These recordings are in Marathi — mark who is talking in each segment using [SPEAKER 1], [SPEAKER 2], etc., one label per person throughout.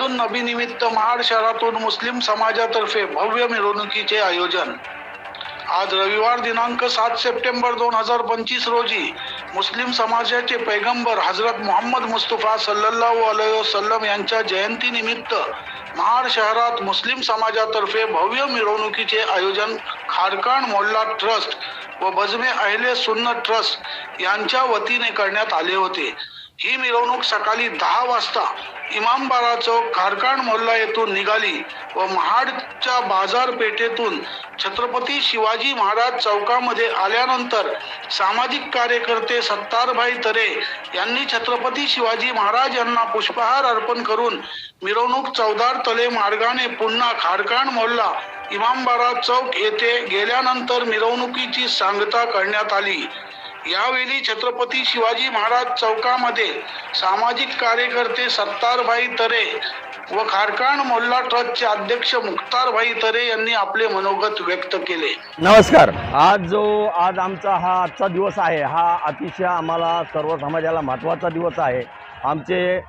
[SPEAKER 1] नबीनिमित्त महाड शहरातून मुस्लिम समाजातर्फे भव्य मिरवणुकीचे आयोजन. आज रविवार दिनांक सात सप्टेंबर दोन हजार पंचवीस रोजी मुस्लिम समाजाचे पैगंबर हजरत मोहम्मद मुस्तफा सल्लल्लाहु अलैहि वसल्लम यांच्या जयंतीनिमित्त महाड शहरात मुस्लिम समाजातर्फे भव्य मिरवणुकीचे आयोजन खारकाण मोल्ला ट्रस्ट व बजमे अहिले सुन्न ट्रस्ट यांच्या वतीने करण्यात आले होते. ही मिरवणूक सकाळी दहा वाजता इमामबारा चौक खारकाण मोहल्ला येथून निघाली व महाडच्या बाजारपेठेतून छत्रपती शिवाजी महाराज चौकामध्ये आल्यानंतर सामाजिक कार्यकर्ते सत्तारभाई तरे यांनी छत्रपती शिवाजी महाराज यांना पुष्पहार अर्पण करून मिरवणूक चौदार तले मार्गाने पुन्हा खारकाण मोहल्ला इमामबारा चौक येथे गेल्यानंतर मिरवणुकीची सांगता करण्यात आली. यावेळी छत्रपती शिवाजी महाराज चौकामध्ये सामाजिक कार्यकर्ते सत्तारभाई तरे व खारकाण मोल्ला ट्रस्टचे अध्यक्ष मुख्तारभाई तरे यांनी आपले मनोगत व्यक्त केले.
[SPEAKER 2] नमस्कार. आज जो आज आमचा हा आजचा दिवस आहे हा अतिशय आम्हाला सर्व समाजाला महत्त्वाचा दिवस आहे. आमचे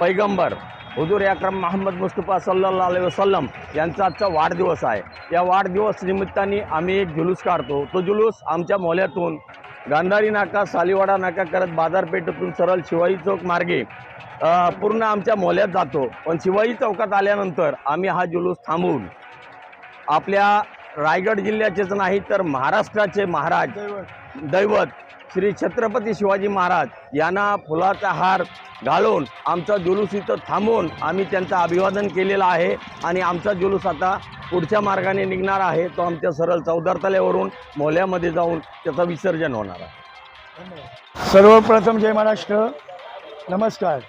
[SPEAKER 2] पैगंबर हुजूर अक्रम मोहम्मद मुस्तफा सल्लल्लाहु अलैहि वसल्लम यांचा आजचा वाढदिवस आहे. या वाढदिवस निमित्ताने आम्ही एक जुलूस काढतो. तो जुलूस आमच्या मोहल्यातून गांधारी नाका सालीवाडा नाका करत बाजारपेठेतून सरळ शिवाई चौक मार्गे पूर्ण आमच्या मोल्यात जातो. पण शिवाई चौकात आल्यानंतर आम्ही हा जुलूस थांबवून आपल्या रायगड जिल्ह्याचेच नाही तर महाराष्ट्राचे महाराज दैवत श्री छत्रपती शिवाजी महाराज यांना फुलाचा हार घालून आमचा जुलूस इथं थांबवून आम्ही त्यांचं अभिवादन केलेलं आहे आणि आमचा जुलूस आता पुढच्या मार्गाने निघणार आहे. तो आमच्या सरळ चौदार तल्यावरून मोहल्यामध्ये जाऊन त्याचं विसर्जन होणार आहे.
[SPEAKER 3] सर्वप्रथम जय महाराष्ट्र. नमस्कार.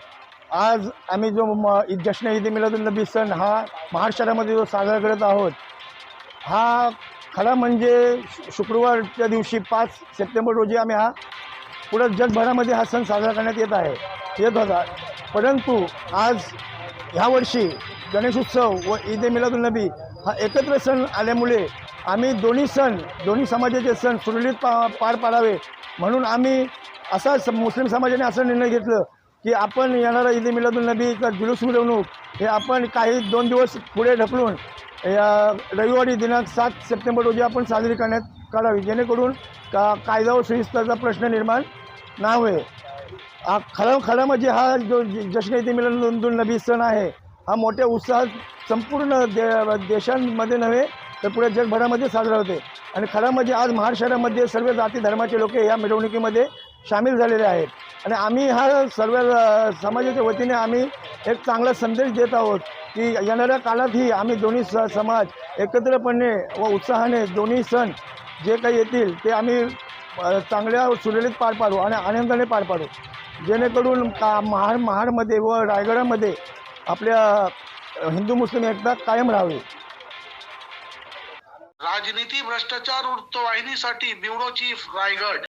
[SPEAKER 3] आज आम्ही जो म जश्न ईद मिलादुल नबी सण हा महाराष्ट्रामध्ये जो साजरा करत आहोत हा खरा म्हणजे शुक्रवारच्या दिवशी पाच सप्टेंबर रोजी आम्ही हा पुढं जगभरामध्ये हा सण साजरा करण्यात येत आहे. येत होता. परंतु आज ह्या वर्षी गणेशोत्सव व ईद ए मिलादुल नबी हा एकत्र सण आल्यामुळे आम्ही दोन्ही सण दोन्ही समाजाचे सण सुरळीत पा पार पाडावे म्हणून आम्ही असा स- मुस्लिम समाजाने असा निर्णय घेतलं की आपण येणारा ईद ए मिलादुल नबीचा जुलूस मिरवणूक हे आपण काही दोन दिवस पुढे ढकलून या रविवारी दिनांक सात सप्टेंबर रोजी आपण साजरी करण्यात काढावी. जेणेकरून का कायदा व सुविस्ताचा प्रश्न निर्माण ना होय. हा खरं खरं म्हणजे हा जो ज- जश्न मिलन नोंदून नबी सण आहे हा मोठ्या उत्साहात संपूर्ण दे देशांमध्ये नव्हे तर पुढे जगभरामध्ये साजरा होते. आणि खरं म्हणजे आज महाराष्ट्रामध्ये सर्व जाती धर्माचे लोक या मिरवणुकीमध्ये सामील झालेले आहेत. आणि आम्ही हा सर्व समाजाच्या वतीने आम्ही एक चांगला संदेश देत आहोत. की येणाऱ्या काळातही आम्ही दोन्ही स समाज एकत्रपणे व उत्साहाने दोन्ही सण जे काही येतील ते आम्ही चांगल्या सुरळीत पार पाडू आणि आनंदाने पार पाडू. जेणेकरून का महाड महाडमध्ये व रायगडामध्ये आपल्या हिंदू मुस्लिम एकता कायम राहावी.
[SPEAKER 1] राजनीती भ्रष्टाचार वृत्तवाहिनीसाठी ब्युरोची रायगड.